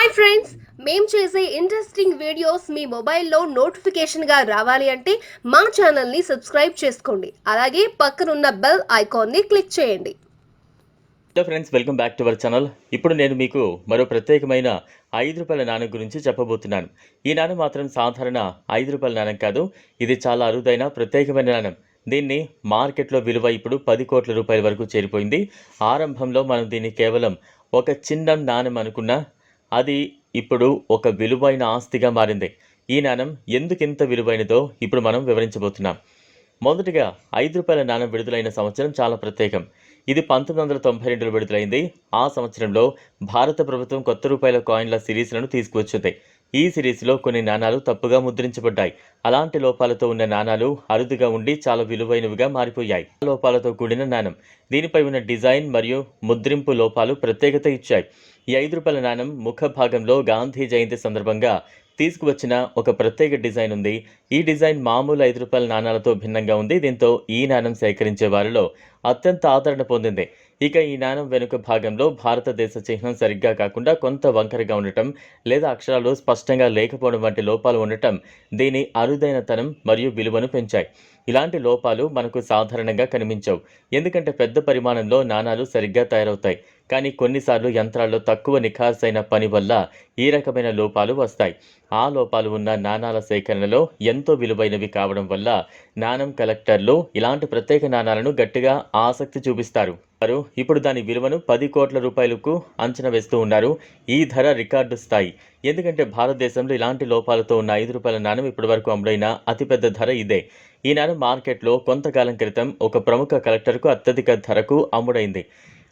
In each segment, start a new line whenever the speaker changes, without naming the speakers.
Hi friends మేము చేసే interesting videos మీ మొబైల్లో నోటిఫికేషన్గా రావాలి అంటే మా ఛానల్ని సబ్స్క్రైబ్ చేసుకోండి. అలాగే పక్కనున్న బెల్ ఐకాన్ని క్లిక్ చేయండి.
Hello friends welcome back to our channel ఇప్పుడు నేను మీకు మరో ప్రత్యేకమైన ఐదు రూపాయల నాణెం గురించి చెప్పబోతున్నాను. ఈ నాణ్యం మాత్రం సాధారణ ఐదు రూపాయల నాణ్యం కాదు ఇది చాలా అరుదైన ప్రత్యేకమైన నాణ్యం దీన్ని మార్కెట్లో విలువ ఇప్పుడు పది కోట్ల రూపాయల వరకు చేరిపోయింది. ఆరంభంలో మనం దీన్ని కేవలం ఒక చిన్న నాణ్యం అనుకున్నా అది ఇప్పుడు ఒక విలువైన ఆస్తిగా మారింది. ఈ నాణం ఎందుకు విలువైనదో ఇప్పుడు మనం వివరించబోతున్నాం. మొదటిగా ఐదు రూపాయల నాణం విడుదలైన సంవత్సరం చాలా ప్రత్యేకం. ఇది పంతొమ్మిది వందల తొంభై రెండులో విడుదలైంది. ఆ సంవత్సరంలో భారత ప్రభుత్వం కొత్త రూపాయల కాయిన్ల సిరీస్లను తీసుకువచ్చింది. ఈ సిరీస్లో కొన్ని నాణాలు తప్పుగా ముద్రించబడ్డాయి. అలాంటి లోపాలతో ఉన్న నాణాలు అరుదుగా ఉండి చాలా విలువైనవిగా మారిపోయాయి. లోపాలతో కూడిన నాణం దీనిపై ఉన్న డిజైన్ మరియు ముద్రింపు లోపాలు ప్రత్యేకత ఇచ్చాయి. ఈ ఐదు రూపాయల నాణం ముఖ భాగంలో గాంధీ జయంతి సందర్భంగా తీసుకువచ్చిన ఒక ప్రత్యేక డిజైన్ ఉంది. ఈ డిజైన్ మామూలు ఐదు రూపాయల నాణాలతో భిన్నంగా ఉంది. దీంతో ఈ నాణం సేకరించే వారిలో అత్యంత ఆదరణ పొందింది. ఇక ఈ నాణం వెనుక భాగంలో భారతదేశ చిహ్నం సరిగ్గా కాకుండా కొంత వంకరగా ఉండటం లేదా అక్షరాలు స్పష్టంగా లేకపోవడం వంటి లోపాలు ఉండటం దీని అరుదైనతనం మరియు విలువను పెంచాయి. ఇలాంటి లోపాలు మనకు సాధారణంగా కనిపించవు. ఎందుకంటే పెద్ద పరిమాణంలో నాణాలు సరిగ్గా తయారవుతాయి. కానీ కొన్నిసార్లు యంత్రాల్లో తక్కువ నిఖార్సైన పని వల్ల ఈ రకమైన లోపాలు వస్తాయి. ఆ లోపాలు ఉన్న నాణాల సేకరణలో ఎంతో విలువైనవి కావడం వల్ల నాణం కలెక్టర్లు ఇలాంటి ప్రత్యేక నాణాలను గట్టిగా ఆసక్తి చూపిస్తారు. వారు ఇప్పుడు దాని విలువను పది కోట్ల రూపాయలకు అంచనా వేస్తూ ఉన్నారు. ఈ ధర రికార్డు స్థాయి. ఎందుకంటే భారతదేశంలో ఇలాంటి లోపాలతో ఉన్న ఐదు రూపాయల నాణం ఇప్పటివరకు అమ్ముడైన అతిపెద్ద ధర ఇదే. ఈ నాణం మార్కెట్లో కొంతకాలం క్రితం ఒక ప్రముఖ కలెక్టర్కు అత్యధిక ధరకు అమ్ముడైంది.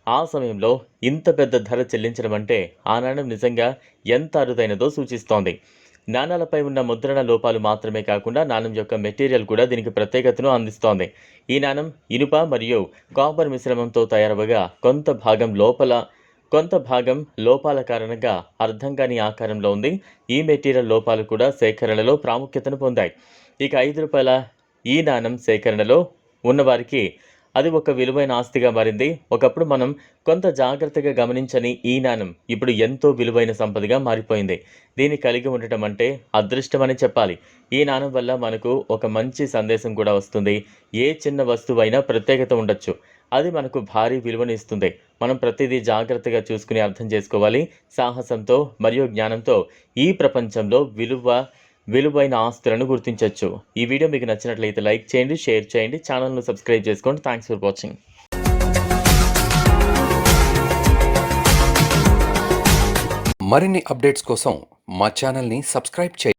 ఆ సమయంలో ఇంత పెద్ద ధర చెల్లించడం అంటే ఆ నాణం నిజంగా ఎంత అరుదైనదో సూచిస్తోంది. నాణాలపై ఉన్న ముద్రణ లోపాలు మాత్రమే కాకుండా నాణం యొక్క మెటీరియల్ కూడా దీనికి ప్రత్యేకతను అందిస్తోంది. ఈ నాణం ఇనుప మరియు కాపర్ మిశ్రమంతో తయారవగా కొంత భాగం లోపల కొంత భాగం లోపాల కారణంగా అర్థం కాని ఆకారంలో ఉంది. ఈ మెటీరియల్ లోపాలు కూడా సేకరణలో ప్రాముఖ్యతను పొందాయి. ఇక ఐదు రూపాయల ఈ నాణం సేకరణలో ఉన్నవారికి అది ఒక విలువైన ఆస్తిగా మారింది. ఒకప్పుడు మనం కొంత జాగ్రత్తగా గమనించని ఈ నాణం ఇప్పుడు ఎంతో విలువైన సంపదగా మారిపోయింది. దీన్ని కలిగి ఉండటం అంటే అదృష్టమని చెప్పాలి. ఈ నాణం వల్ల మనకు ఒక మంచి సందేశం కూడా వస్తుంది. ఏ చిన్న వస్తువైనా ప్రత్యేకత ఉండొచ్చు. అది మనకు భారీ విలువను ఇస్తుంది. మనం ప్రతిదీ జాగ్రత్తగా చూసుకుని అర్థం చేసుకోవాలి. సాహసంతో మరియు జ్ఞానంతో ఈ ప్రపంచంలో విలువ విలువైన ఆస్తులను గుర్తించవచ్చు ఈ వీడియో మీకు నచ్చినట్లయితే లైక్ చేయండి షేర్ చేయండి ఛానల్ను సబ్స్క్రైబ్ చేసుకోండి. థ్యాంక్స్ ఫర్ వాచింగ్
మరిన్ని అప్డేట్స్ కోసం మా ఛానల్ని సబ్స్క్రైబ్ చేయండి.